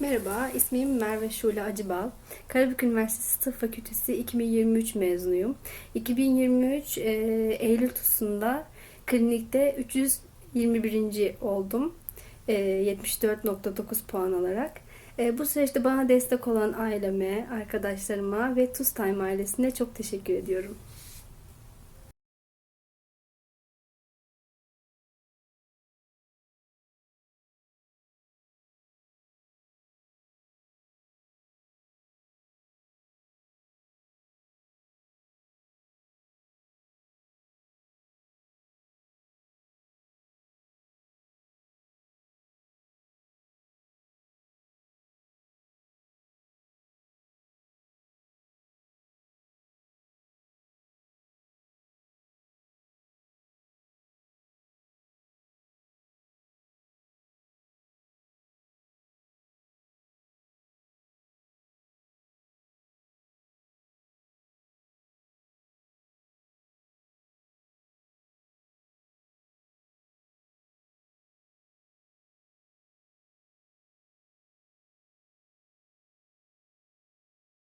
Merhaba, ismim Merve Şule Acıbal. Karabük Üniversitesi Tıp Fakültesi 2023 mezunuyum. 2023 e, Eylül TUS'unda klinikte 321. oldum. E, 74.9 puan alarak. E, bu süreçte bana destek olan aileme, arkadaşlarıma ve TUS Time ailesine çok teşekkür ediyorum.